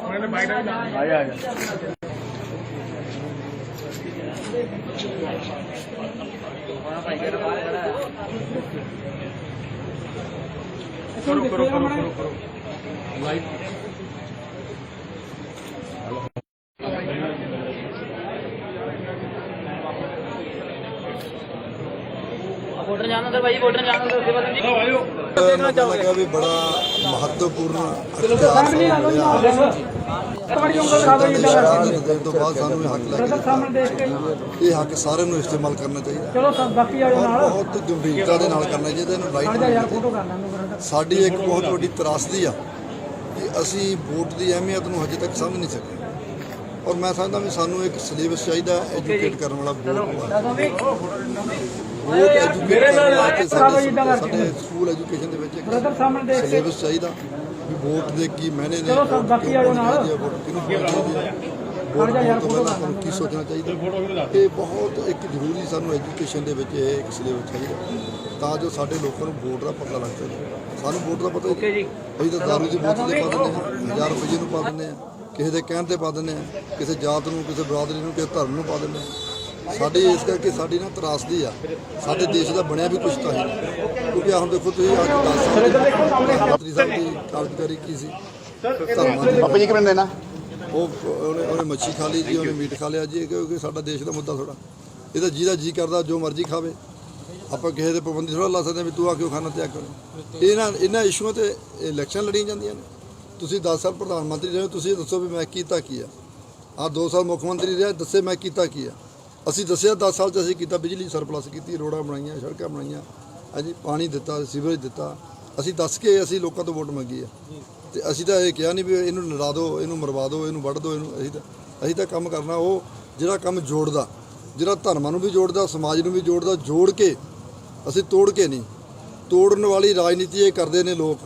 ਆਇਆ ਆਇਆ ਕਰੋ ਕਰੋ ਕਰੋ ਕਰੋ ਕਰੋ ਲਾਈਵ ਵੋਟਰ ਜਾਣਾ ਤੇ ਭਾਈ ਵੋਟਰ ਜਾਣਾ ਤੇ ਉਸੇ ਬਾਅਦ ਜੀ ਮੈਨੂੰ ਲੱਗਾ ਵੀ ਬੜਾ ਮਹੱਤਵਪੂਰਨ ਤੋਂ ਬਾਅਦ ਸਾਨੂੰ ਇਹ ਹੱਕ ਲੱਗ ਇਹ ਹੱਕ ਸਾਰਿਆਂ ਨੂੰ ਇਸਤੇਮਾਲ ਕਰਨਾ ਚਾਹੀਦਾ। ਚਲੋ ਸਭ ਬਾਕੀ ਆ ਔਰ ਬਹੁਤ ਗੰਭੀਰਤਾ ਦੇ ਨਾਲ ਕਰਨਾ ਚਾਹੀਦਾ ਇਹਨੂੰ ਰਾਈਟ ਨਹੀਂ ਯਾਰ ਫੋਟੋ ਕਰ ਲੈਣ ਨੂੰ ਸਾਡੀ ਇੱਕ ਬਹੁਤ ਵੱਡੀ ਤਰਾਸਦੀ ਆ ਕਿ ਅਸੀਂ ਵੋਟ ਦੀ ਅਹਿਮੀਅਤ ਨੂੰ ਹਜੇ ਤੱਕ ਸਮਝ ਨਹੀਂ ਸਕੇ। ਔਰ ਮੈਂ ਸਮਝਦਾ ਵੀ ਸਾਨੂੰ ਇੱਕ ਸਿਲੇਬਸ ਚਾਹੀਦਾ ਐਜੂਕੇਟ ਕਰਨ ਵਾਲਾ ਬੋਰਡ ਸਾਡੇ ਸਾਡੇ ਸਕੂਲ ਐਜੂਕੇਸ਼ਨ ਦੇ ਵਿੱਚ ਇੱਕ ਬ੍ਰਦਰ ਸਾਹਮਣੇ ਦੇਖ ਕੇ। ਸਿਲੇਬਸ ਚਾਹੀਦਾ। ਵੀ ਵੋਟ ਦੇ ਕੀ ਮਾਇਨੇ ਨੇ ਚਲੋ ਸਭ ਬਾਕੀ ਆ ਨਾਲ। ਹੈ, ਕਿਹਨੂੰ ਹੈ ਵੋਟ ਪਾਉਣ ਤੋਂ ਪਹਿਲਾਂ ਆਪਾਂ ਨੂੰ ਕੀ ਸੋਚਣਾ ਚਾਹੀਦਾ? ਇਹ ਬਹੁਤ ਇੱਕ ਜ਼ਰੂਰੀ ਸਾਨੂੰ ਐਜੂਕੇਸ਼ਨ ਦੇ ਵਿੱਚ ਇਹ ਇੱਕ ਸਿਲੇਬਸ ਚਾਹੀਦਾ। ਤਾਂ ਜੋ ਸਾਡੇ ਲੋਕਾਂ ਨੂੰ ਵੋਟ ਦਾ ਪਤਾ ਲੱਗ ਸਕੇ। ਸਾਨੂੰ ਵੋਟ ਦਾ ਪਤਾ ਓਕੇ ਜੀ। ਅਸੀਂ ਤਾਂ ਦਾਰੂ ਦੀ ਬੋਤਲ ਦੇ ਪਾ ਦਿੰਦੇ ਹਾਂ 1000 ਰੁਪਏ ਨੂੰ ਪਾ ਦਿੰਦੇ ਆ ਕਿਸੇ ਦੇ ਕਹਿਣ ਤੇ ਪਾ ਦਿੰਦੇ ਆ ਕਿਸੇ ਜਾਤ ਨੂੰ ਕਿਸੇ ਬਰਾਦਰੀ ਨੂੰ ਕਿਸੇ ਧਰਮ ਨੂੰ ਪਾ ਦਿੰਦੇ ਆ ਸਾਡੀ ਇਸ ਕਰਕੇ ਸਾਡੀ ਨਾ ਤਰਾਸਦੀ ਆ। ਸਾਡੇ ਦੇਸ਼ ਦਾ ਬਣਿਆ ਵੀ ਕੁਛ ਤਾਂ ਹੈ। ਕਿਉਂਕਿ ਆਹ ਹੁਣ ਦੇਖੋ ਤੁਸੀਂ ਅੱਜ 10 ਸਾਲ ਦੇ ਮੰਤਰੀ ਸਾਹਿਬ ਦੀ ਕਾਰਜਕਾਰੀ ਕੀ ਸੀ? ਪਾਪਾ ਜੀ ਕਿਵੇਂ ਦੇਣਾ ਉਹ ਉਹਨੇ ਉਹਨੇ ਮੱਛੀ ਖਾ ਲਈ ਜੀ ਉਹਨੇ ਮੀਟ ਖਾ ਲਿਆ ਜੀ ਕਿਉਂਕਿ ਸਾਡਾ ਦੇਸ਼ ਦਾ ਮੁੱਦਾ ਥੋੜਾ ਇਹ ਤਾਂ ਜਿਹਦਾ ਜੀ ਕਰਦਾ ਜੋ ਮਰਜ਼ੀ ਖਾਵੇ। ਆਪਾਂ ਕਿਸੇ ਦੇ ਪਾਬੰਦੀ ਥੋੜਾ ਲਾ ਸਕਦੇ ਹਾਂ ਵੀ ਤੂੰ ਆ ਕਿਉਂ ਖਾਣਾ ਤਿਆਗ ਕਰ ਇਹਨਾਂ ਇਹਨਾਂ ਇਸ਼ੂਆਂ ਤੇ ਇਲੈਕਸ਼ਨ ਲੜੀਆਂ ਜਾਂਦੀਆਂ ਨੇ। ਤੁਸੀਂ 10 ਸਾਲ ਪ੍ਰਧਾਨ ਮੰਤਰੀ ਰਹੇ ਤੁਸੀਂ ਦੱਸੋ ਵੀ ਮੈਂ ਕੀਤਾ ਕੀ ਆ? ਆ 2 ਸਾਲ ਮੁੱਖ ਮੰਤਰੀ ਰਿਹਾ ਦੱਸੇ ਮੈਂ ਕੀਤਾ ਕੀ ਆ? ਅਸੀਂ ਦੱਸਿਆ 10 ਸਾਲ ਚ ਅਸੀਂ ਕੀਤਾ, ਬਿਜਲੀ ਸਰਪਲਸ ਕੀਤੀ ਰੋਡਾਂ ਬਣਾਈਆਂ, ਸੜਕਾਂ ਬਣਾਈਆਂ, ਹਾਂਜੀ, ਪਾਣੀ ਦਿੱਤਾ, ਸੀਵਰੇਜ ਦਿੱਤਾ। ਅਸੀਂ ਦੱਸ ਕੇ ਅਸੀਂ ਲੋਕਾਂ ਤੋਂ ਵੋਟ ਮੰਗੀ ਆ। ਤੇ ਅਸੀਂ ਤਾਂ ਇਹ ਕਿਹਾ ਨਹੀਂ ਵੀ ਇਹਨੂੰ ਲੜਾ ਦਿਓ ਇਹਨੂੰ ਮਰਵਾ ਦਿਓ ਇਹਨੂੰ ਵੱਢ ਦਿਓ ਇਹਨੂੰ ਅਸੀਂ ਤਾਂ ਅਸੀਂ ਤਾਂ ਕੰਮ ਕਰਨਾ, ਉਹ ਜਿਹੜਾ ਕੰਮ ਜੋੜਦਾ, ਜਿਹੜਾ ਧਰਮਾਂ ਨੂੰ ਵੀ ਜੋੜਦਾ, ਸਮਾਜ ਨੂੰ ਵੀ ਜੋੜਦਾ, ਜੋੜ ਕੇ, ਅਸੀਂ ਤੋੜ ਕੇ ਨਹੀਂ। ਤੋੜਨ ਵਾਲੀ ਰਾਜਨੀਤੀ ਇਹ ਕਰਦੇ ਨੇ ਲੋਕ,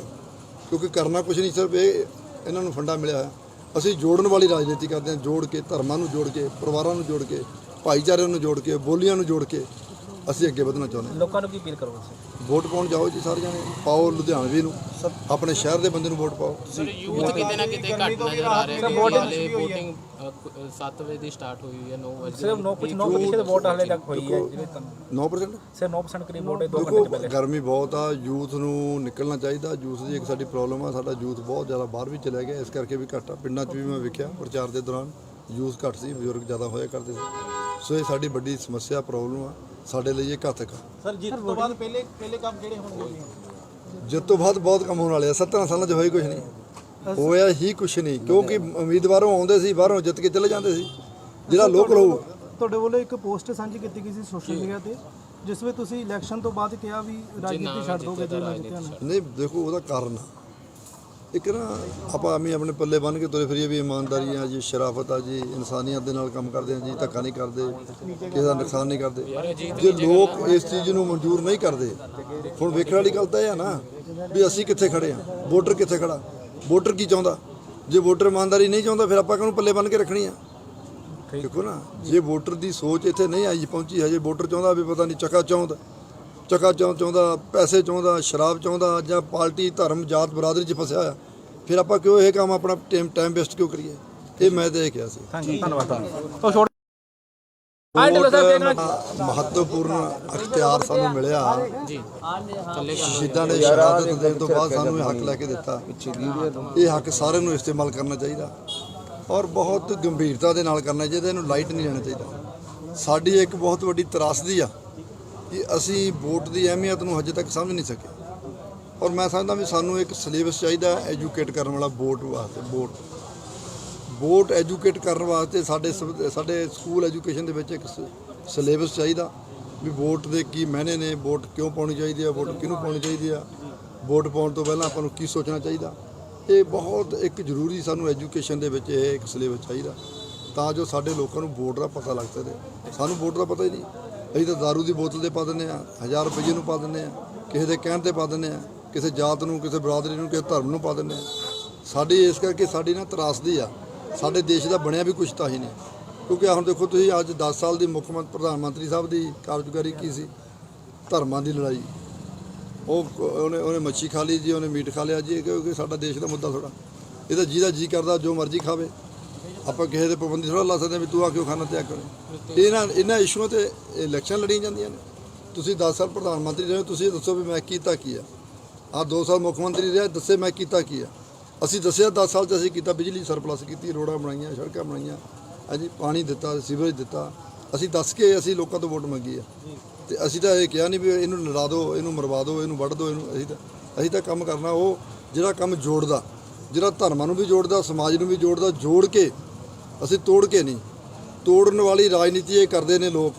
ਕਿਉਂਕਿ ਕਰਨਾ ਕੁਝ ਨਹੀਂ, ਸਿਰਫ ਇਹ, ਇਹਨਾਂ ਨੂੰ ਫੰਡਾ ਮਿਲਿਆ ਅਸੀਂ ਜੋੜਨ ਵਾਲੀ ਰਾਜਨੀਤੀ ਕਰਦੇ ਹਾਂ, ਜੋੜ ਕੇ, ਧਰਮਾਂ ਨੂੰ ਜੋੜ ਕੇ, ਪਰਿਵਾਰਾਂ ਨੂੰ ਜੋੜ ਕੇ ਭਾਈਚਾਰਿਆਂ ਨੂੰ ਜੋੜ ਕੇ ਬੋਲੀਆਂ ਨੂੰ ਜੋੜ ਕੇ ਅਸੀਂ ਅੱਗੇ ਵਧਣਾ ਚਾਹੁੰਦੇ ਹਾਂ। ਲੋਕਾਂ ਨੂੰ ਕੀ ਅਪੀਲ ਕਰੋ ਵੋਟ ਪਾਉਣ ਜਾਓ ਜੀ ਸਾਰੇ ਜਣੇ ਪਾਓ ਲੁਧਿਆਣਵੀ ਨੂੰ। ਆਪਣੇ ਸ਼ਹਿਰ ਦੇ ਬੰਦੇ ਨੂੰ ਵੋਟ ਪਾਓ। ਸਰ ਯੂਥ ਕਿਤੇ ਨਾ ਕਿਤੇ ਘੱਟ ਨਜ਼ਰ ਆ ਰਿਹਾ ਹੈ। ਹਾਲੇ VOTING 7 ਵਜੇ ਦੀ ਸਟਾਰਟ ਹੋਈ ਹੋਈ ਹੈ 9 ਵਜੇ ਸਿਰਫ 9 ਕੁਝ 9 ਪ੍ਰਤੀਸ਼ਤ ਵੋਟ ਹਾਲੇ ਤੱਕ ਹੋਈ ਹੈ ਜਿਹੜੇ ਤੁਹਾਨੂੰ 9% ਸਿਰਫ 9% ਕਰੀਬ ਵੋਟ ਹੈ 2 ਦੇਖੋ ਗਰਮੀ ਬਹੁਤ ਆ ਯੂਥ ਨੂੰ ਨਿਕਲਣਾ ਚਾਹੀਦਾ। ਯੂਥ ਦੀ ਇੱਕ ਸਾਡੀ ਪ੍ਰੋਬਲਮ ਆ ਸਾਡਾ ਯੂਥ ਬਹੁਤ ਜ਼ਿਆਦਾ ਬਾਹਰ ਵੀ ਚਲੇ ਗਿਆ ਇਸ ਕਰਕੇ ਵੀ ਘੱਟ ਆ। ਪਿੰਡਾਂ 'ਚ ਵੀ ਮੈਂ ਵੇਖਿਆ ਪ੍ਰਚਾਰ ਦੇ ਦੌਰਾਨ ਯੂਥ ਘੱਟ ਸੀ ਬਜ਼ੁਰਗ ਜ਼ਿਆਦਾ ਹੋਇਆ ਕਰਦੇ ਸੀ। ਸੋ ਇਹ ਸਾਡੀ ਵੱਡੀ ਸਮੱਸਿਆ ਪ੍ਰੋਬਲਮ ਆ। ਸਾਡੇ ਲਈ ਇਹ ਘਾਤਕ ਆ। ਸਰ ਜਿੱਤ ਤੋਂ ਬਾਅਦ ਪਹਿਲੇ ਪਹਿਲੇ ਕੰਮ ਕਿਹੜੇ ਹੋਣਗੇ ਜਿੱਤ ਤੋਂ ਬਾਅਦ ਬਹੁਤ ਕੰਮ ਹੋਣ ਵਾਲੇ ਆ। 17 ਸਾਲਾਂ 'ਚ ਹੋਈ ਕੁਝ ਨਹੀਂ। ਹੋਇਆ ਹੀ ਕੁਝ ਨਹੀਂ ਕਿਉਂਕਿ ਉਮੀਦਵਾਰੋਂ ਆਉਂਦੇ ਸੀ ਬਾਹਰੋਂ ਜਿੱਤ ਕੇ ਚਲੇ ਜਾਂਦੇ ਸੀ। ਜਿਹੜਾ ਲੋਕਲ ਹੋਊ। ਤੁਹਾਡੇ ਵੱਲੋਂ ਇੱਕ ਪੋਸਟ ਸਾਂਝੀ ਕੀਤੀ ਗਈ ਸੀ ਸੋਸ਼ਲ ਮੀਡੀਆ ਤੇ ਜਿਸ ਵਿੱਚ ਤੁਸੀਂ ਇਲੈਕਸ਼ਨ ਤੋਂ ਬਾਅਦ ਕਿਹਾ ਵੀ ਰਾਜਨੀਤੀ ਛੱਡ ਦੋਗੇ ਜੇ ਮੈਂ ਜਿੱਤਿਆ ਨਾ ਨਹੀਂ ਦੇਖੋ ਉਹਦਾ ਕਾਰਨ ਆ। ਇੱਕ ਨਾ ਆਪਾਂ ਐਵੇਂ ਆਪਣੇ ਪੱਲੇ ਬੰਨ ਕੇ ਤੁਰੇ ਫਿਰੀਏ ਵੀ ਇਮਾਨਦਾਰੀ ਆ ਜੀ, ਸ਼ਰਾਫਤ ਆ ਜੀ, ਇਨਸਾਨੀਅਤ ਦੇ ਨਾਲ ਕੰਮ ਕਰਦੇ ਆ ਜੀ, ਧੱਕਾ ਨਹੀਂ ਕਰਦੇ, ਕਿਸੇ ਦਾ ਨੁਕਸਾਨ ਨਹੀਂ ਕਰਦੇ। ਜੇ ਲੋਕ ਇਸ ਚੀਜ਼ ਨੂੰ ਮਨਜ਼ੂਰ ਨਹੀਂ ਕਰਦੇ, ਹੁਣ ਵੇਖਣ ਵਾਲੀ ਗੱਲ ਤਾਂ ਇਹ ਆ ਨਾ ਵੀ ਅਸੀਂ ਕਿੱਥੇ ਖੜੇ ਆ, ਵੋਟਰ ਕਿੱਥੇ ਖੜਾ ਵੋਟਰ ਕੀ ਚਾਹੁੰਦਾ? ਜੇ ਵੋਟਰ ਇਮਾਨਦਾਰੀ ਨਹੀਂ ਚਾਹੁੰਦਾ, ਫਿਰ ਆਪਾਂ ਕਿਹਨੂੰ ਪੱਲੇ ਬੰਨ ਕੇ ਰੱਖਣੀ ਆ? ਦੇਖੋ ਨਾ, ਜੇ ਵੋਟਰ ਦੀ ਸੋਚ ਇੱਥੇ ਨਹੀਂ ਆਈ, ਪਹੁੰਚੀ ਹਜੇ ਵੋਟਰ ਚਾਹੁੰਦਾ ਵੀ ਪਤਾ ਨਹੀਂ ਚੱਕਾ ਚਾਹੁੰਦਾ ਚੱਕਾ ਚਾਹੁੰ ਚਾਹੁੰਦਾ ਪੈਸੇ ਚਾਹੁੰਦਾ ਸ਼ਰਾਬ ਚਾਹੁੰਦਾ ਜਾਂ ਪਾਰਟੀ ਧਰਮ ਜਾਤ ਬਰਾਦਰੀ 'ਚ ਫਸਿਆ ਹੋਇਆ ਫਿਰ ਆਪਾਂ ਕਿਉਂ ਇਹ ਕੰਮ ਆਪਣਾ ਟਾਈਮ ਟਾਈਮ ਵੇਸਟ ਕਿਉਂ ਕਰੀਏ? ਇਹ ਮੈਂ ਕਿਹਾ ਸੀ। ਧੰਨਵਾਦ ਤੋਂ ਛੋੜ ਮਹੱਤਵਪੂਰਨ ਅਖਤਿਆਰ ਸਾਨੂੰ ਮਿਲਿਆ। ਜੀ। ਸ਼ਹੀਦਾਂ ਨੇ ਸ਼ਹਾਦਤ ਦੇਣ ਤੋਂ ਬਾਅਦ ਸਾਨੂੰ ਇਹ ਹੱਕ ਲੈ ਕੇ ਦਿੱਤਾ। ਇਹ ਹੱਕ ਸਾਰਿਆਂ ਨੂੰ ਇਸਤੇਮਾਲ ਕਰਨਾ ਚਾਹੀਦਾ ਔਰ ਬਹੁਤ ਗੰਭੀਰਤਾ ਦੇ ਨਾਲ ਕਰਨਾ ਚਾਹੀਦਾ ਇਹਨੂੰ ਲਾਈਟ ਨਹੀਂ ਲੈਣਾ ਚਾਹੀਦਾ। ਸਾਡੀ ਇੱਕ ਬਹੁਤ ਵੱਡੀ ਤਰਾਸਦੀ ਆ ਕਿ ਅਸੀਂ ਵੋਟ ਦੀ ਅਹਿਮੀਅਤ ਨੂੰ ਹਜੇ ਤੱਕ ਸਮਝ ਨਹੀਂ ਸਕੇ। ਔਰ ਮੈਂ ਸਮਝਦਾ ਵੀ ਸਾਨੂੰ ਇੱਕ ਸਿਲੇਬਸ ਚਾਹੀਦਾ ਐਜੂਕੇਟ ਕਰਨ ਵਾਲਾ ਵੋਟ ਵਾਸਤੇ, ਵੋਟ। ਵੋਟ ਐਜੂਕੇਟ ਕਰਨ ਵਾਸਤੇ ਸਾਡੇ ਸਭ- ਸਾਡੇ ਸਕੂਲ ਐਜੂਕੇਸ਼ਨ ਦੇ ਵਿੱਚ ਇੱਕ ਸਿਲੇਬਸ ਚਾਹੀਦਾ ਵੀ ਵੋਟ ਦੇ ਕੀ ਮਾਇਨੇ ਨੇ, ਵੋਟ ਕਿਉਂ ਪਾਉਣੀ ਚਾਹੀਦੀ ਹੈ ਵੋਟ ਕਿਹਨੂੰ ਪਾਉਣੀ ਚਾਹੀਦੀ ਆ, ਵੋਟ ਪਾਉਣ ਤੋਂ ਪਹਿਲਾਂ ਆਪਾਂ ਨੂੰ ਕੀ ਸੋਚਣਾ ਚਾਹੀਦਾ। ਇਹ ਬਹੁਤ ਇੱਕ ਜ਼ਰੂਰੀ ਸਾਨੂੰ ਐਜੂਕੇਸ਼ਨ ਦੇ ਵਿੱਚ ਇਹ ਇੱਕ ਸਿਲੇਬਸ ਚਾਹੀਦਾ ਤਾਂ ਜੋ ਸਾਡੇ ਲੋਕਾਂ ਨੂੰ ਵੋਟ ਦਾ ਪਤਾ ਲੱਗ ਸਕੇ। ਸਾਨੂੰ ਵੋਟ ਦਾ ਪਤਾ ਹੀ ਨਹੀਂ। ਅਸੀਂ ਤਾਂ ਦਾਰੂ ਦੀ ਬੋਤਲ ਦੇ ਪਾ ਦਿੰਦੇ ਆ 1000 ਰੁਪਏ ਨੂੰ ਪਾ ਦਿੰਦੇ ਆ ਕਿਸੇ ਦੇ ਕਹਿਣ ਤੇ ਪਾ ਦਿੰਦੇ ਆ ਕਿਸੇ ਜਾਤ ਨੂੰ, ਕਿਸੇ ਬਰਾਦਰੀ ਨੂੰ, ਕਿਸੇ ਧਰਮ ਨੂੰ ਪਾ ਦਿੰਦੇ ਆ ਸਾਡੀ ਇਸ ਕਰਕੇ ਸਾਡੀ ਨਾ ਤਰਾਸਦੀ ਆ। ਸਾਡੇ ਦੇਸ਼ ਦਾ ਬਣਿਆ ਵੀ ਕੁਛ ਤਾਂ ਹੀ ਨਹੀਂ। ਕਿਉਂਕਿ ਹੁਣ ਦੇਖੋ ਤੁਸੀਂ ਅੱਜ 10 ਸਾਲ ਦੀ ਮੁੱਖ ਮੰਤਰੀ ਪ੍ਰਧਾਨ ਮੰਤਰੀ ਸਾਹਿਬ ਦੀ ਕਾਰਜਕਾਰੀ ਕੀ ਸੀ? ਧਰਮਾਂ ਦੀ ਲੜਾਈ। ਉਹ ਉਹਨੇ ਉਹਨੇ ਮੱਛੀ ਖਾ ਲਈ ਜੀ, ਉਹਨੇ ਮੀਟ ਖਾ ਲਿਆ ਜੀ, ਇਹ ਕਿਉਂਕਿ ਸਾਡਾ ਦੇਸ਼ ਦਾ ਮੁੱਦਾ ਥੋੜਾ ਇਹਦਾ ਜਿਹਦਾ ਜੀ ਕਰਦਾ, ਜੋ ਮਰਜ਼ੀ ਖਾਵੇ। ਆਪਾਂ ਕਿਸੇ ਦੇ ਪਾਬੰਦੀ ਥੋੜਾ ਲਾ ਸਕਦੇ ਹਾਂ ਵੀ ਤੂੰ ਆ ਕਿਉਂ ਖਾਣਾ ਤਿਆਗ ਕਰੇ। ਇਹਨਾਂ ਇਹਨਾਂ ਇਸ਼ੂਆਂ ਤੇ ਇਲੈਕਸ਼ਨ ਲੜੀਆਂ ਜਾਂਦੀਆਂ ਨੇ। ਤੁਸੀਂ 10 ਸਾਲ ਪ੍ਰਧਾਨ ਮੰਤਰੀ ਰਹੇ ਹੋ, ਤੁਸੀਂ ਇਹ ਦੱਸੋ ਵੀ ਮੈਂ ਕੀਤਾ ਕੀ ਆ। ਆ 2 ਸਾਲ ਮੁੱਖ ਮੰਤਰੀ ਰਿਹਾ, ਦੱਸੇ ਮੈਂ ਕੀਤਾ ਕੀ ਆ। ਅਸੀਂ ਦੱਸਿਆ 10 ਸਾਲ ਚ ਅਸੀਂ ਕੀਤਾ ਬਿਜਲੀ ਸਰਪਲਸ ਕੀਤੀ, ਰੋਡਾਂ ਬਣਾਈਆਂ, ਸੜਕਾਂ ਬਣਾਈਆਂ। ਹਾਂਜੀ, ਪਾਣੀ ਦਿੱਤਾ, ਸੀਵਰੇਜ ਦਿੱਤਾ। ਅਸੀਂ ਦੱਸ ਕੇ ਅਸੀਂ ਲੋਕਾਂ ਤੋਂ ਵੋਟ ਮੰਗੀ ਆ। ਤੇ ਅਸੀਂ ਤਾਂ ਇਹ ਕਿਹਾ ਨਹੀਂ ਵੀ ਇਹਨੂੰ ਲੜਾ ਦਿਓ ਇਹਨੂੰ ਮਰਵਾ ਦਿਓ ਇਹਨੂੰ ਵੱਢ ਦਿਓ ਇਹਨੂੰ ਅਸੀਂ ਤਾਂ ਅਸੀਂ ਤਾਂ ਕੰਮ ਕਰਨਾ, ਉਹ ਜਿਹੜਾ ਕੰਮ ਜੋੜਦਾ, ਜਿਹੜਾ ਧਰਮਾਂ ਨੂੰ ਵੀ ਜੋੜਦਾ, ਸਮਾਜ ਨੂੰ ਵੀ ਜੋੜਦਾ, ਜੋੜ ਕੇ ਅਸੀਂ ਤੋੜ ਕੇ ਨਹੀਂ, ਤੋੜਨ ਵਾਲੀ ਰਾਜਨੀਤੀ ਇਹ ਕਰਦੇ ਨੇ ਲੋਕ,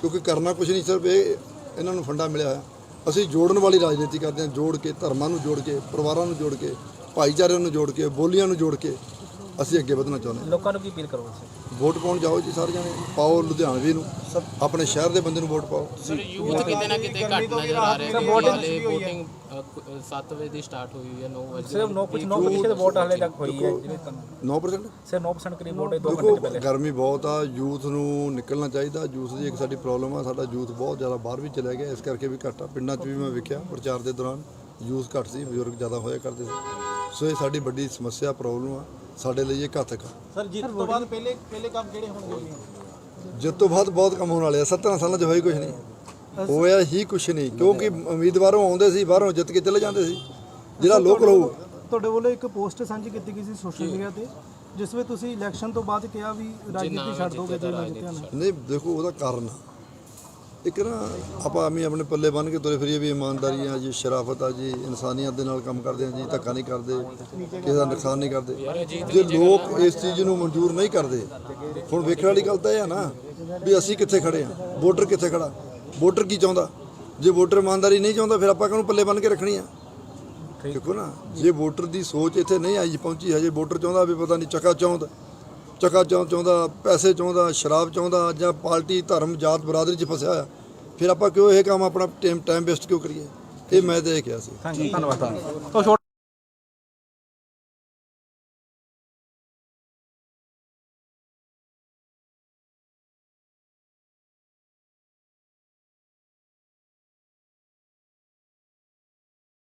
ਕਿਉਂਕਿ ਕਰਨਾ ਕੁਝ ਨਹੀਂ, ਸਿਰਫ ਇਹ ਇਹਨਾਂ ਨੂੰ ਫੰਡਾ ਮਿਲਿਆ ਹੋਇਆ। ਅਸੀਂ ਜੋੜਨ ਵਾਲੀ ਰਾਜਨੀਤੀ ਕਰਦੇ ਹਾਂ, ਜੋੜ ਕੇ ਧਰਮਾਂ ਨੂੰ ਜੋੜ ਕੇ, ਪਰਿਵਾਰਾਂ ਨੂੰ ਜੋੜ ਕੇ, ਭਾਈਚਾਰਿਆਂ ਨੂੰ ਜੋੜ ਕੇ, ਬੋਲੀਆਂ ਨੂੰ ਜੋੜ ਕੇ। ਅਸੀਂ ਅੱਗੇ ਵਧਣਾ ਚਾਹੁੰਦੇ ਹਾਂ। ਲੋਕਾਂ ਨੂੰ ਕੀ ਅਪੀਲ ਕਰੋਗੇ ਤੁਸੀਂ? ਵੋਟ ਪਾਉਣ ਜਾਓ ਜੀ ਸਾਰੇ ਜਣੇ ਪਾਓ ਲੁਧਿਆਣਵੀ ਨੂੰ। ਆਪਣੇ ਸ਼ਹਿਰ ਦੇ ਬੰਦੇ ਨੂੰ ਵੋਟ ਪਾਓ। ਸਰ ਯੂਥ ਕਿਤੇ ਨਾ ਕਿਤੇ ਘੱਟ ਨਜ਼ਰ ਆ ਰਿਹਾ ਹੈ ਹਾਲੇ VOTING 7 ਵਜੇ ਦੀ ਸਟਾਰਟ ਹੋਈ ਹੋਈ ਹੈ 9 ਵਜੇ ਸਿਰਫ 9 ਕੁਝ 9 ਪ੍ਰਤੀਸ਼ਤ ਵੋਟ ਹਾਲੇ ਤੱਕ ਹੋਈ ਹੈ। ਜਿਹੜੇ ਤਾਂ 9% ਸਿਰਫ 9% ਕਰੀਬ ਵੋਟ ਹੈ 2 ਦੇਖੋ ਘੰਟੇ ਪਹਿਲੇ। ਗਰਮੀ ਬਹੁਤ ਆ ਯੂਥ ਨੂੰ ਨਿਕਲਣਾ ਚਾਹੀਦਾ। ਯੂਥ ਦੀ ਇੱਕ ਸਾਡੀ ਪ੍ਰੋਬਲਮ ਆ ਸਾਡਾ ਯੂਥ ਬਹੁਤ ਜ਼ਿਆਦਾ ਬਾਹਰ ਵੀ ਚਲਿਆ ਗਿਆ ਇਸ ਕਰਕੇ ਵੀ ਘੱਟ ਆ। ਪਿੰਡਾਂ 'ਚ ਵੀ ਮੈਂ ਵੇਖਿਆ ਪ੍ਰਚਾਰ ਦੇ ਦੌਰਾਨ ਯੂਥ ਘੱਟ ਸੀ ਬਜ਼ੁਰਗ ਜ਼ਿਆਦਾ ਹੋਇਆ ਕਰਦੇ ਸੀ। ਸੋ ਇਹ ਸਾਡੀ ਵੱਡੀ ਸਮੱਸਿਆ ਪ੍ਰੋਬਲਮ ਆ। ਸਾਡੇ ਲਈ ਇਹ ਘਾਤਕ ਆ। ਸਰ ਜਿੱਤ ਤੋਂ ਬਾਅਦ ਪਹਿਲੇ ਪਹਿਲੇ ਕੰਮ ਕਿਹੜੇ ਹੋਣਗੇ ਜਿੱਤ ਤੋਂ ਬਾਅਦ ਬਹੁਤ ਕੰਮ ਹੋਣ ਵਾਲੇ ਆ। 17 ਸਾਲਾਂ 'ਚ ਹੋਈ ਕੁਝ ਨਹੀਂ। ਹੋਇਆ ਹੀ ਕੁਝ ਨਹੀਂ ਕਿਉਂਕਿ ਉਮੀਦਵਾਰੋਂ ਆਉਂਦੇ ਸੀ ਬਾਹਰੋਂ ਜਿੱਤ ਕੇ ਚਲੇ ਜਾਂਦੇ ਸੀ। ਜਿਹੜਾ ਲੋਕਲ ਹੋਊ। ਤੁਹਾਡੇ ਵੱਲੋਂ ਇੱਕ ਪੋਸਟ ਸਾਂਝੀ ਕੀਤੀ ਗਈ ਸੀ ਸੋਸ਼ਲ ਮੀਡੀਆ ਤੇ ਜਿਸ ਵਿੱਚ ਤੁਸੀਂ ਇਲੈਕਸ਼ਨ ਤੋਂ ਬਾਅਦ ਕਿਹਾ ਵੀ ਰਾਜਨੀਤੀ ਛੱਡ ਦੋਗੇ ਜੇ ਨਾ ਜਿੱਤਿਆ ਨਹੀਂ ਦੇਖੋ ਉਹਦਾ ਕਾਰਨ। ਇੱਕ ਨਾ ਆਪਾਂ ਆਮੀ ਆਪਣੇ ਪੱਲੇ ਬੰਨ ਕੇ ਤੁਰੇ ਫਿਰੀਏ ਵੀ ਇਮਾਨਦਾਰੀ ਆ ਜੀ, ਸ਼ਰਾਫਤ ਆ ਜੀ, ਇਨਸਾਨੀਅਤ ਦੇ ਨਾਲ ਕੰਮ ਕਰਦੇ ਆ ਜੀ, ਧੱਕਾ ਨਹੀਂ ਕਰਦੇ, ਕਿਸੇ ਦਾ ਨੁਕਸਾਨ ਨਹੀਂ ਕਰਦੇ। ਜੇ ਲੋਕ ਇਸ ਚੀਜ਼ ਨੂੰ ਮਨਜ਼ੂਰ ਨਹੀਂ ਕਰਦੇ, ਹੁਣ ਵੇਖਣ ਵਾਲੀ ਗੱਲ ਤਾਂ ਇਹ ਆ ਨਾ ਵੀ ਅਸੀਂ ਕਿੱਥੇ ਖੜੇ ਆ, ਵੋਟਰ ਕਿੱਥੇ ਖੜਾ, ਵੋਟਰ ਕੀ ਚਾਹੁੰਦਾ? ਜੇ ਵੋਟਰ ਇਮਾਨਦਾਰੀ ਨਹੀਂ ਚਾਹੁੰਦਾ, ਫਿਰ ਆਪਾਂ ਕਿਹਨੂੰ ਪੱਲੇ ਬੰਨ ਕੇ ਰੱਖਣੀ ਆ? ਦੇਖੋ ਨਾ, ਜੇ ਵੋਟਰ ਦੀ ਸੋਚ ਇੱਥੇ ਨਹੀਂ ਆਈ, ਪਹੁੰਚੀ ਹਜੇ ਵੋਟਰ ਚਾਹੁੰਦਾ ਵੀ ਪਤਾ ਨਹੀਂ ਚੱਕਾ ਚਾਹੁੰਦਾ ਚੱਕਾ ਚਾਹੁੰ ਚਾਹੁੰਦਾ ਪੈਸੇ ਚਾਹੁੰਦਾ ਸ਼ਰਾਬ ਚਾਹੁੰਦਾ ਜਾਂ ਪਾਰਟੀ ਧਰਮ ਜਾਤ ਬਰਾਦਰੀ 'ਚ ਫਸਿਆ ਹੋਇਆ ਫਿਰ ਆਪਾਂ ਕਿਉਂ ਇਹ ਕੰਮ ਆਪਣਾ ਟਾਈਮ ਟਾਈਮ ਵੇਸਟ ਕਿਉਂ ਕਰੀਏ? ਇਹ ਮੈਂ ਤਾਂ ਇਹ ਕਿਹਾ ਸੀ ਧੰਨਵਾਦ ਤਾਂ